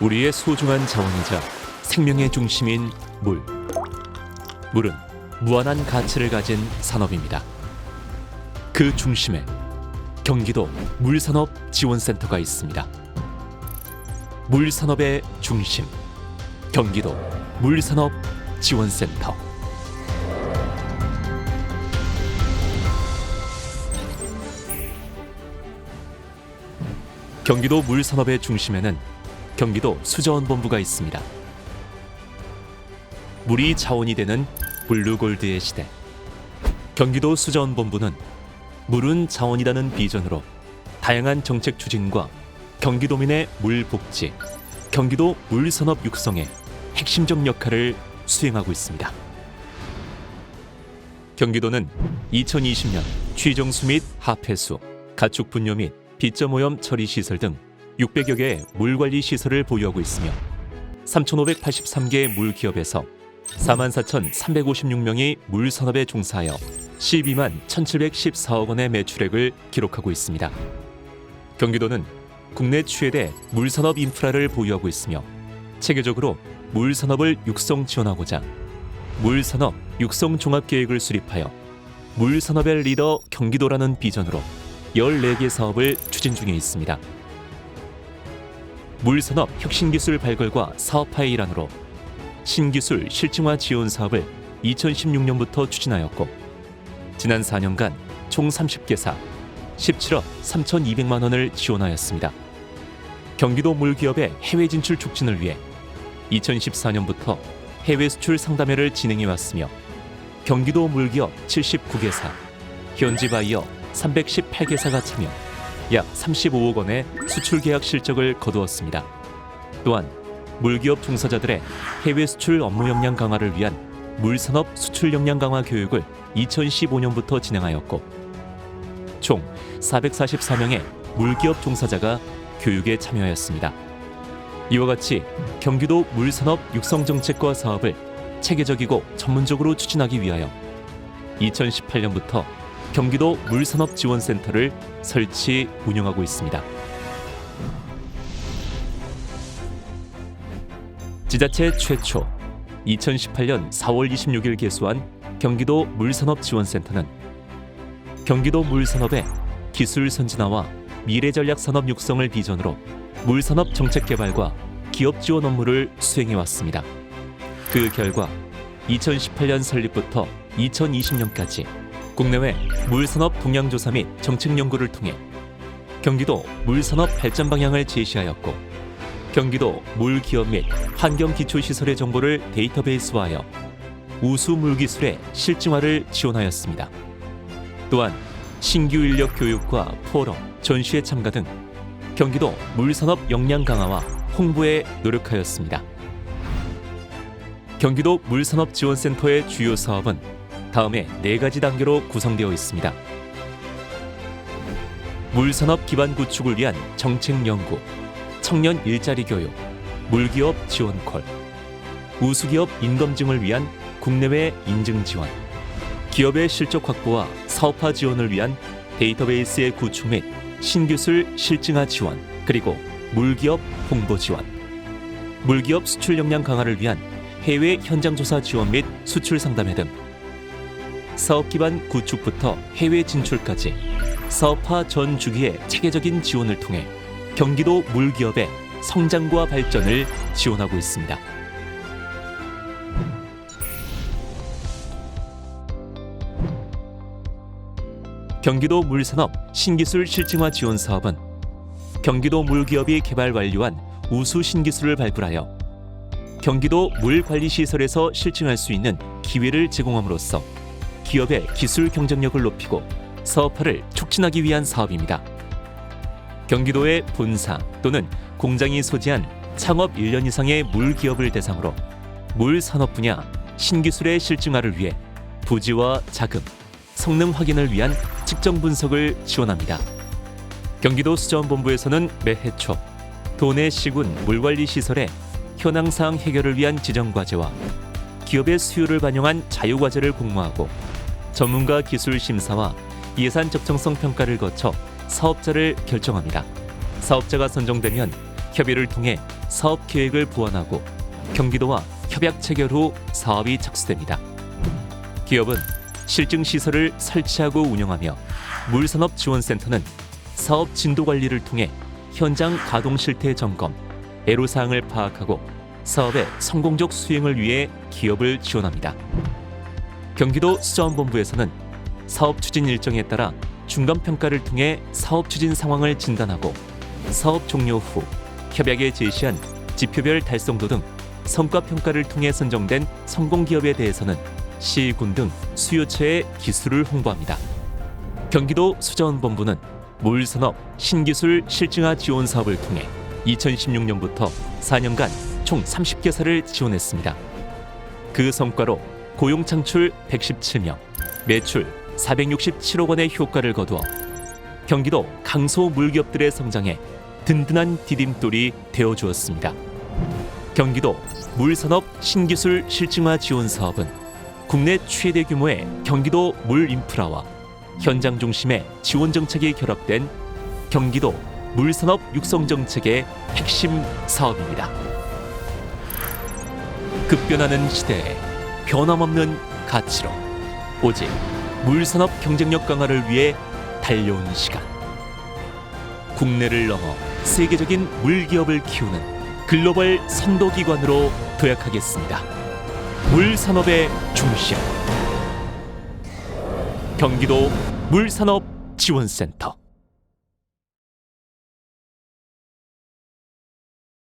우리의 소중한 자원이자 생명의 중심인 물. 물은 무한한 가치를 가진 산업입니다. 그 중심에 경기도 물산업 지원센터가 있습니다. 물산업의 중심, 경기도 물산업 지원센터. 경기도 물산업의 중심에는 경기도 수자원본부가 있습니다. 물이 자원이 되는 블루골드의 시대. 경기도 수자원본부는 물은 자원이라는 비전으로 다양한 정책 추진과 경기도민의 물 복지, 경기도 물 산업 육성에 핵심적 역할을 수행하고 있습니다. 경기도는 2020년 취정수 및 하폐수, 가축 분뇨 및 빗점 오염 처리 시설 등 600여 개의 물 관리 시설을 보유하고 있으며 3,583개의 물 기업에서 44,356명이 물 산업에 종사하여 12만 1,714억 원의 매출액을 기록하고 있습니다. 경기도는 국내 최대 물산업 인프라를 보유하고 있으며 체계적으로 물산업을 육성 지원하고자 물산업 육성 종합계획을 수립하여 물산업의 리더 경기도라는 비전으로 14개 사업을 추진 중에 있습니다. 물산업 혁신기술 발굴과 사업화의 일환으로 신기술 실증화 지원 사업을 2016년부터 추진하였고 지난 4년간 총 30개사 17억 3,200만 원을 지원하였습니다. 경기도 물기업의 해외 진출 촉진을 위해 2014년부터 해외 수출 상담회를 진행해 왔으며 경기도 물기업 79개사, 현지 바이어 318개사가 참여 약 35억 원의 수출 계약 실적을 거두었습니다. 또한 물기업 종사자들의 해외 수출 업무 역량 강화를 위한 물산업 수출 역량 강화 교육을 2015년부터 진행하였고 총 444명의 물기업 종사자가 교육에 참여하였습니다. 이와 같이 경기도 물산업 육성 정책과 사업을 체계적이고 전문적으로 추진하기 위하여 2018년부터 경기도 물산업 지원센터를 설치 운영하고 있습니다. 지자체 최초 2018년 4월 26일 개소한 경기도 물산업 지원센터는 경기도 물산업의 기술 선진화와 미래 전략 산업 육성을 비전으로 물산업 정책 개발과 기업 지원 업무를 수행해 왔습니다. 그 결과 2018년 설립부터 2020년까지 국내외 물산업 동향 조사 및 정책 연구를 통해 경기도 물산업 발전 방향을 제시하였고 경기도 물기업 및 환경 기초 시설의 정보를 데이터베이스화하여 우수 물기술의 실증화를 지원하였습니다. 또한 신규 인력 교육과 포럼, 전시회 참가 등 경기도 물산업 역량 강화와 홍보에 노력하였습니다. 경기도 물산업지원센터의 주요 사업은 다음에 네 가지 단계로 구성되어 있습니다. 물산업 기반 구축을 위한 정책 연구, 청년 일자리 교육, 물기업 지원콜, 우수기업 인검증을 위한 국내외 인증 지원, 기업의 실적 확보와 사업화 지원을 위한 데이터베이스의 구축 및 신기술 실증화 지원, 그리고 물기업 홍보 지원, 물기업 수출 역량 강화를 위한 해외 현장 조사 지원 및 수출 상담회 등 사업 기반 구축부터 해외 진출까지 사업화 전 주기의 체계적인 지원을 통해 경기도 물기업의 성장과 발전을 지원하고 있습니다. 경기도 물산업 신기술 실증화 지원 사업은 경기도 물기업이 개발 완료한 우수 신기술을 발굴하여 경기도 물관리시설에서 실증할 수 있는 기회를 제공함으로써 기업의 기술 경쟁력을 높이고 사업화를 촉진하기 위한 사업입니다. 경기도의 본사 또는 공장이 소지한 창업 1년 이상의 물 기업을 대상으로 물 산업 분야 신기술의 실증화를 위해 부지와 자금, 성능 확인을 위한 측정 분석을 지원합니다. 경기도 수자원본부에서는 매해 초 도내 시군 물관리 시설의 현황 사항 해결을 위한 지정 과제와 기업의 수요를 반영한 자유 과제를 공모하고 전문가 기술 심사와 예산 적정성 평가를 거쳐 사업자를 결정합니다. 사업자가 선정되면 협의를 통해 사업 계획을 보완하고 경기도와 협약 체결 후 사업이 착수됩니다. 기업은 실증 시설을 설치하고 운영하며 물산업 지원센터는 사업 진도 관리를 통해 현장 가동 실태 점검, 애로 사항을 파악하고 사업의 성공적 수행을 위해 기업을 지원합니다. 경기도 수자원본부에서는 사업 추진 일정에 따라 중간 평가를 통해 사업 추진 상황을 진단하고 사업 종료 후 협약에 제시한 지표별 달성도 등 성과 평가를 통해 선정된 성공 기업에 대해서는 시, 군 등 수요처에 기술을 홍보합니다. 경기도 수자원본부는 물산업 신기술 실증화 지원 사업을 통해 2016년부터 4년간 총 30개사를 지원했습니다. 그 성과로 고용 창출 117명, 매출 467억 원의 효과를 거두어 경기도 강소 물기업들의 성장에 든든한 디딤돌이 되어 주었습니다. 경기도 물산업 신기술 실증화 지원 사업은 국내 최대 규모의 경기도 물 인프라와 현장 중심의 지원 정책이 결합된 경기도 물산업 육성 정책의 핵심 사업입니다. 급변하는 시대에 변함없는 가치로 오직 물산업 경쟁력 강화를 위해 달려온 시간. 국내를 넘어 세계적인 물기업을 키우는 글로벌 선도기관으로 도약하겠습니다. 물산업의 중심. 경기도 물산업 지원센터.